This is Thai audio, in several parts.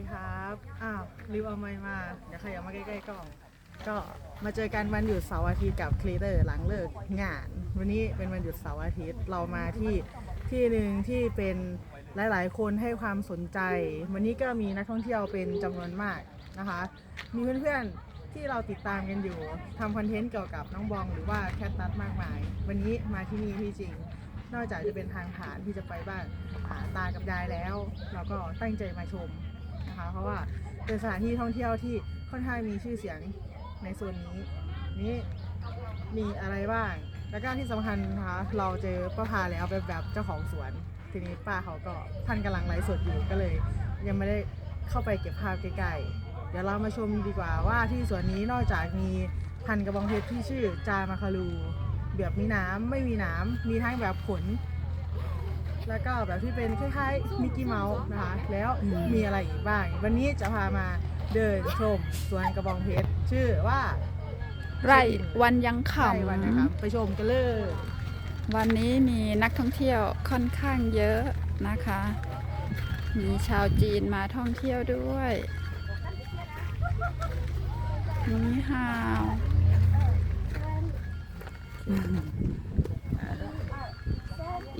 ดีครับ อ้าวรีวเอาไมค์มา เดี๋ยวขยับมาใกล้ๆกล้อง ก็มาเจอกันวันหยุดเสาร์อาทิตย์กับครีเตอร์หลังเลิกงาน วันนี้เป็นวันหยุดเสาร์อาทิตย์ เรามาที่ที่หนึ่งที่เป็นหลายๆ คนให้ความสนใจ วันนี้ก็มีนักท่องเที่ยวเป็นจำนวนมากนะคะ มีเพื่อนๆที่เราติดตามกันอยู่ทำคอนเทนต์เกี่ยวกับน้องบองหรือว่าแคทนัทมากมาย วันนี้มาที่นี่ที่จริง นอกจากจะเป็นทางผ่านที่จะไปบ้านหาตากับยายแล้ว เราก็ตั้งใจมาชม เพราะว่าเป็นสถานที่ท่องเที่ยวที่ค่อนข้างมีชื่อเสียงในโซนนี้ นี้มีอะไรบ้าง แล้วก็ที่สำคัญนะคะเราเจอป้าพาแล้วเป็นแบบเจ้าของสวน ทีนี้ป้าเขาก็ท่านกำลังไลฟ์สดอยู่ก็เลย ยังไม่ได้เข้าไปเก็บภาพใกล้ๆ เดี๋ยวเรามาชมดีกว่าว่าที่สวนนี้นอกจากมีพันธุ์กระบองเพชรที่ชื่อจามาคารูแบบมีน้ำไม่มีน้ำมีทั้งแบบขน แล้วก็แบบที่เป็นคล้ายๆมิกกี้เมาส์นะคะ แล้วมีอะไรอีกบ้าง วันนี้จะพามาเดินชมสวนกระบองเพชร ชื่อว่าไร่วันยังขไร่วันนะครับำไปชมกันเลย วันนี้มีนักท่องเที่ยวค่อนข้างเยอะนะคะ มีชาวจีนมาท่องเที่ยวด้วยนี่ฮาว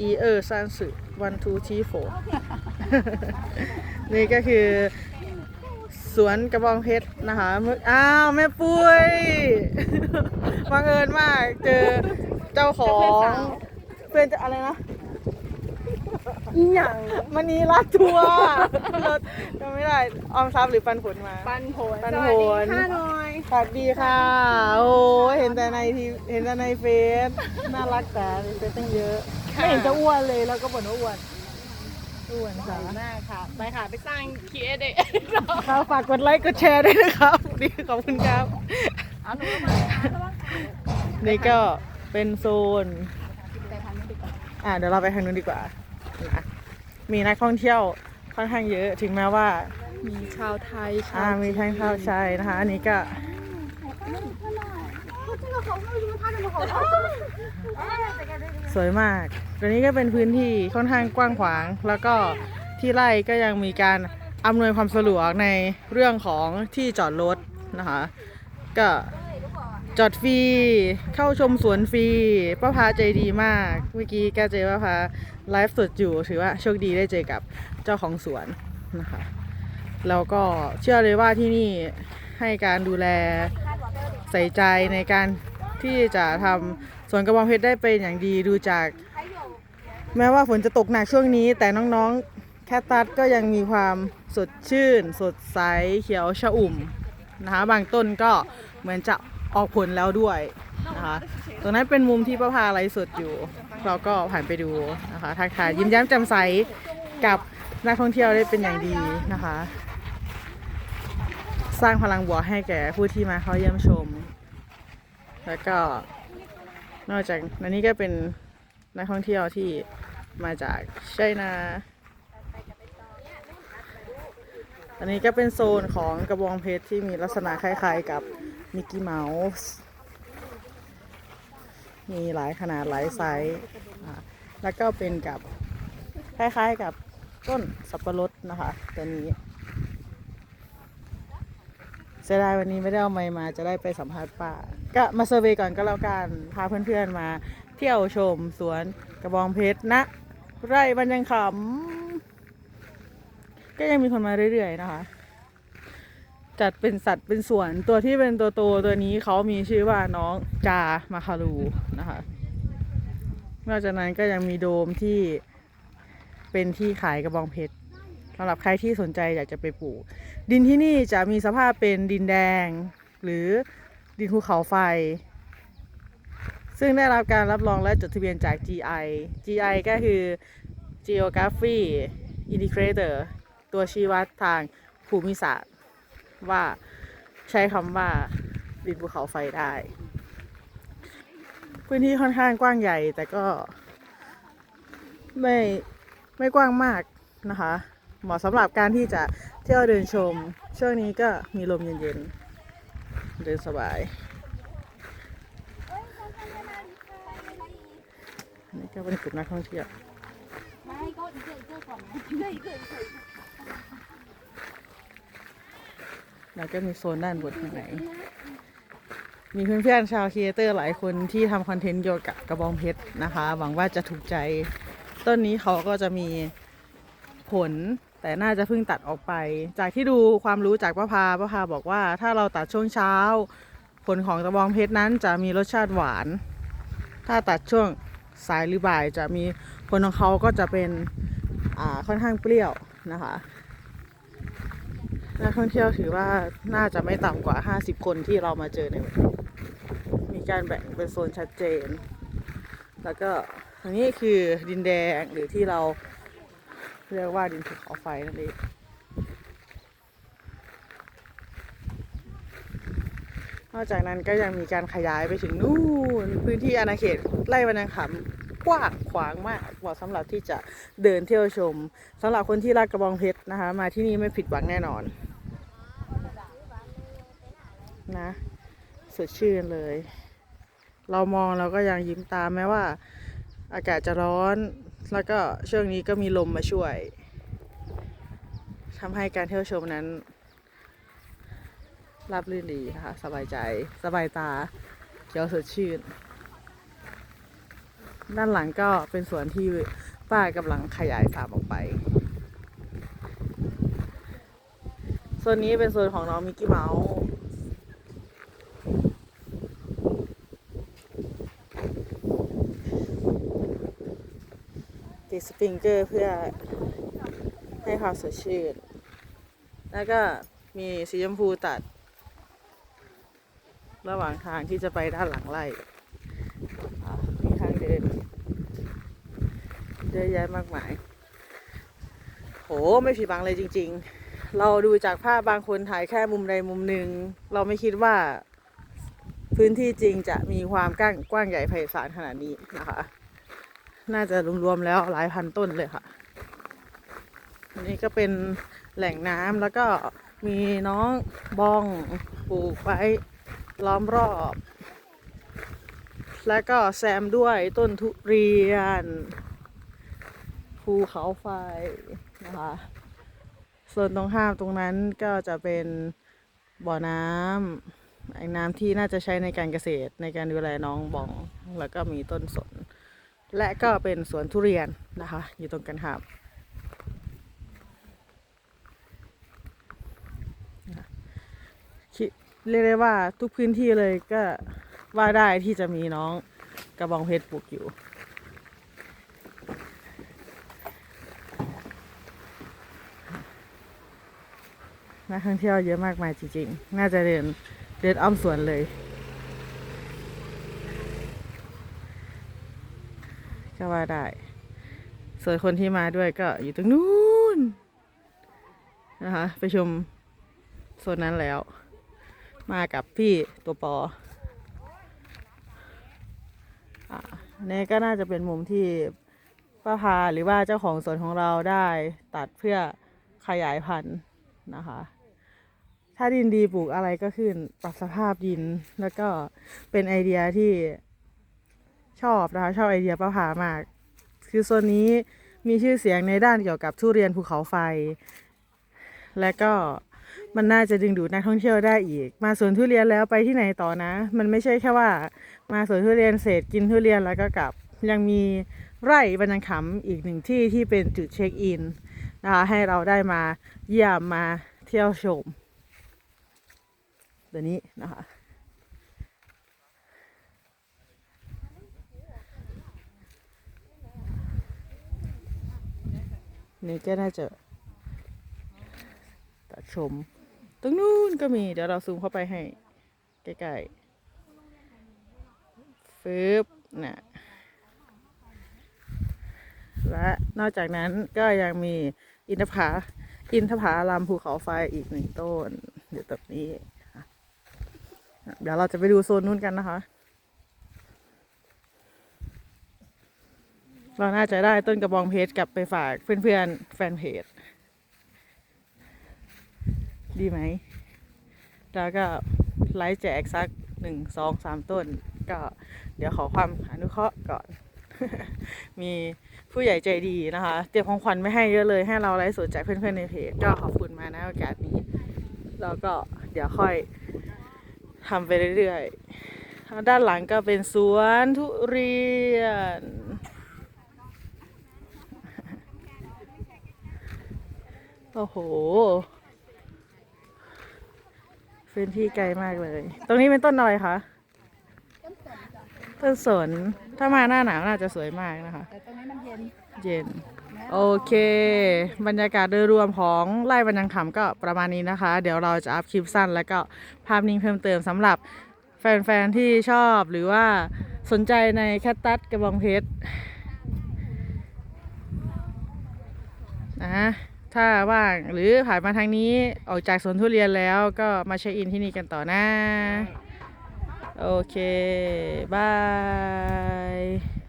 อีเออซันสึวันทูทีโฟนี่ก็คือ สวนกระบองเพชรนะคะมึอ้าวแม่ปุ้ยบังเอิญมากเจอเจ้าของเพื่อนจะอะไรนะอีหยังมันนี้รัดทัวร์รถจำไม่ได้ออมทรัพย์หรือปันผลมา ปันผลปันสผวัสดีลค่ะหน่อยสวัสดีค่ะ โอ้เห็นแต่ในทีเห็นแต่ในเฟซน่ารักแต่ในเฟซตั้งเยอะ ไม่เห็นจะอ้วนเลยแล้วก็บ่นว่าอ้วนอ้วนค่ะหน้าค่ะ ไปค่ะ ไปสร้างคีเอเดครับฝากกดไลค์กดแชร์ด้วยนะครับดีขอบคุณครับเอาหนูมาระวังนี่ก็เป็นโซน อ่าเดี๋ยวเราไปทางนู้นดีกว่านะมีนักท่องเที่ยวค่อนข้างเยอะถึงแม้ว่า มีชาวไทยชาอ่าวมีทั้งชาวชายนะคะ อันนี้ก็ สวยมากตัวนี้ก็เป็นพื้นที่ค่อนข้างกว้างขวาง แล้วก็ที่ไร่ก็ยังมีการอำนวยความสะดวกในเรื่องของที่จอดรถนะคะ ก็จอดฟรี เข้าชมสวนฟรีป้าพาใจดีมาก เมื่อกี้แกเจอป้าพาไลฟ์สดอยู่ ถือว่าโชคดีได้เจอกับเจ้าของสวนนะคะ แล้วก็เชื่อเลยว่าที่นี่ให้การดูแลใส่ใจในการที่จะทำ สวนกระบองเพชรได้เป็นอย่างดีดูจาก แม้ว่าฝนจะตกหนักช่วงนี้ แต่น้องๆแคทตัสก็ยังมีความสดชื่น สดใสเขียวชอุ่มนะคะบางต้นก็เหมือนจะออกผลแล้วด้วยนะคะตรงนั้นเป็นมุมที่ป้าพาไลฟ์สดอยู่ เราก็ผ่านไปดูนะคะทักทายยิ้มแย้มแจ่มใสกับนักท่องเที่ยวได้เป็นอย่างดีนะคะ สร้างพลังบวกให้แก่ผู้ที่มาเข้าเยี่ยมชม แล้วก็ นอกจากนั้นนี่ก็เป็นนักท่องเที่ยวที่มาจากไชนาอันนี้ก็เป็นโซนของกระบองเพชรที่มีลักษณะคล้ายๆกับมิกกี้เมาส์มีหลายขนาดหลายไซส์แล้วก็เป็นกับคล้ายๆกับต้นสับปะรดนะคะตัวนี้ เสียดายวันนี้ไม่ได้เอาไมค์มาจะได้ไปสัมภาษณ์ป้าก็มาเซอร์เวย์ก่อนก็แล้วกันพาเพื่อนๆมา เที่ยวชมสวนกระบองเพชรนะ ไร่บรรยังขำก็ยังมีคนมาเรื่อยๆนะคะ จัดเป็นสัตว์เป็นสวนตัวที่เป็นตัวโตตัวนี้เขามีชื่อว่าน้องจามาคารูนะคะนอกจากนั้นก็ยังมีโดมที่เป็นที่ขายกระบองเพชรำหรับใครที่สนใจอยากจะไปปลูก ดินที่นี่จะมีสภาพเป็นดินแดง หรือดินภูเขาไฟ ซึ่งได้รับการรับรองและจดทะเบียนจาก GI GI ก็คือ Geography Indicator ตัวชี้วัดทางภูมิศาสตร์ ว่าใช้คำว่าดินภูเขาไฟได้ พื้นที่ค่อนข้างกว้างใหญ่แต่ก็ไม่ไม่กว้างมากนะคะ เหมาะสำหรับการที่จะเที่ยวเดินชม ช่วงนี้ก็มีลมเย็นๆ เดินสบายนี่ก็เป็นกลุ่มนักท่องเที่ยวแล้วก็มีโซนด้านบนข้างในมีเพื่อนๆชาวครีเอเตอร์หลายคนที่ทำคอนเทนต์เกี่ยวกับกระบองเพชรนะคะ หวังว่าจะถูกใจ ต้นนี้เขาก็จะมีผล แต่น่าจะเพิ่งตัดออกไป จากที่ดูความรู้จากป้าพาป้าพาบอกว่าถ้าเราตัดช่วงเช้า ผลของกระบองเพชรนั้นจะมีรสชาติหวาน ถ้าตัดช่วงสายหรือบ่ายจะมีผลของเขาก็จะเป็นค่อนข้างเปรี้ยวนะคะนักท่องเที่ยวถือว่าน่าจะไม่ต่ำกว่า 50 คนที่เรามาเจอในวันนี้มีการแบ่งเป็นโซนชัดเจน แล้วก็อันนี้คือดินแดงหรือที่เรา เรียกว่าดินภูเขาไฟนั่นเองนอกจากนั้นก็ยังมีการขยายไปถึงนู่นพื้นที่อาณาเขตไร่วรรณคำกว้างขวางมากเหมาะสำหรับที่จะเดินเที่ยวชมสำหรับคนที่รักกระบองเพชรนะคะ มาที่นี่ไม่ผิดหวังแน่นอนนะสดชื่นเลย เรามองเราก็ยังยิ้มตามแม้ว่า อากาศจะร้อน แล้วก็ช่วงนี้ก็มีลมมาช่วยทำให้การเที่ยวชมนั้นราบรื่นดีนะคะ สบายใจ สบายตาเขียวสดชื่น ด้านหลังก็เป็นสวนที่ป้ากำลังขยายฟาร์มออกไปโซนนี้เป็นโซนของน้องมิกกี้เมาส์ติด สปริงเกอร์เพื่อให้ความสดชื่น แล้วก็มีสีชมพูตัด ระหว่างทางที่จะไปด้านหลังไร่มีทางเดินเยอะแยะมากมาย โห ไม่ผิดหวังเลยจริง ๆ เราดูจากภาพบางคนถ่ายแค่มุมใดมุมหนึ่ง เราไม่คิดว่าพื้นที่จริงจะมีความก้างกว้างใหญ่ไพศาลขนาดนี้นะคะ น่าจะรวมๆแล้วหลายพันต้นเลยค่ะ อันนี้ก็เป็นแหล่งน้ำแล้วก็มีน้องบองปลูกไว้ล้อมรอบ แล้วก็แซมด้วยต้นทุเรียน ภูเขาไฟนะคะ ส่วนตรงข้ามตรงนั้นก็จะเป็นบ่อน้ำไอ้น้ำที่น่าจะใช้ในการเกษตรในการดูแลน้องบอง แล้วก็มีต้นสน และก็เป็นสวนทุเรียนนะคะ อยู่ตรงกันข้ามเรียกได้ว่าทุกพื้นที่เลยก็ว่าได้ที่จะมีน้องกระบองเพชรปลูกอยู่ นักท่องเที่ยวเยอะมากมายจริงๆ น่าจะเดินเดินอ้อมสวนเลย ก็ว่าได้ ส่วนคนที่มาด้วยก็อยู่ตรงนู้นนะคะไปชมโซนนั้นแล้ว มากับพี่ตัวปออะนี่ก็น่าจะเป็นมุมที่ป้าพาหรือว่าเจ้าของสวนของเราได้ตัดเพื่อขยายพันธุ์นะคะ ถ้าดินดีปลูกอะไรก็ขึ้นปรับสภาพดิน แล้วก็เป็นไอเดียที่ ชอบนะคะชอบไอเดียป้าพามาก คือโซนนี้มีชื่อเสียงในด้านเกี่ยวกับทุเรียนภูเขาไฟ และก็มันน่าจะดึงดูดนักท่องเที่ยวได้อีก มาสวนทุเรียนแล้วไปที่ไหนต่อนะ มันไม่ใช่แค่ว่า มาสวนทุเรียนเสร็จกินทุเรียนแล้วก็กลับ ยังมีไร่บรรณขำอีกหนึ่งที่ที่เป็นจุดเช็คอินนะคะให้เราได้มาเยี่ยมมาเที่ยวชมเดี๋ยวนี้นะคะ นี่ก็น่าจะตัดชม ตรงนู้นก็มี เดี๋ยวเราซูมเข้าไปให้ ใกล้ๆฟืบนะและนอกจากนั้นก็ยังมีอินทผาอินทผาลามภูเขาไฟอีกหนึ่งต้นอยู่ตรงนี้ เดี๋ยวเราจะไปดูโซนนู้นกันนะคะ เราน่าจะได้ต้นกระบองเพชรกลับไปฝากเพื่อนๆแฟนเพจ ดีไหม แล้วก็ไลฟ์แจกสักหนึ่งสองสามต้น ก็เดี๋ยวขอความอนุเคราะห์ก่อน มีผู้ใหญ่ใจดีนะคะ เตรียมของขวัญไม่ให้เยอะเลย ให้เราไลฟ์สดแจกเพื่อนๆในเพจ ก็ขอบคุณมานะโอกาสนี้ แล้วก็เดี๋ยวค่อยทำไปเรื่อยๆด้านหลังก็เป็นสวนทุเรียน โอ้โห พื้นที่ไกลมากเลย ตรงนี้เป็นต้นอะไรคะ ต้นสน ถ้ามาหน้าหนาวน่าจะสวยมากนะคะ แต่ตรงนี้มันเย็น เย็น โอเค บรรยากาศโดยรวมของไร่บรรยังขำก็ประมาณนี้นะคะ เดี๋ยวเราจะอัพคลิปสั้นแล้วก็ภาพนิ่งเพิ่มเติมสำหรับแฟน ๆ ที่ชอบหรือว่าสนใจในแคตตัสกระบองเพชรนะ ถ้าว่างหรือผ่านมาทางนี้ออกจากสวนทุเรียนแล้วก็มาเช็คอินที่นี่กันต่อนะ โอเค บาย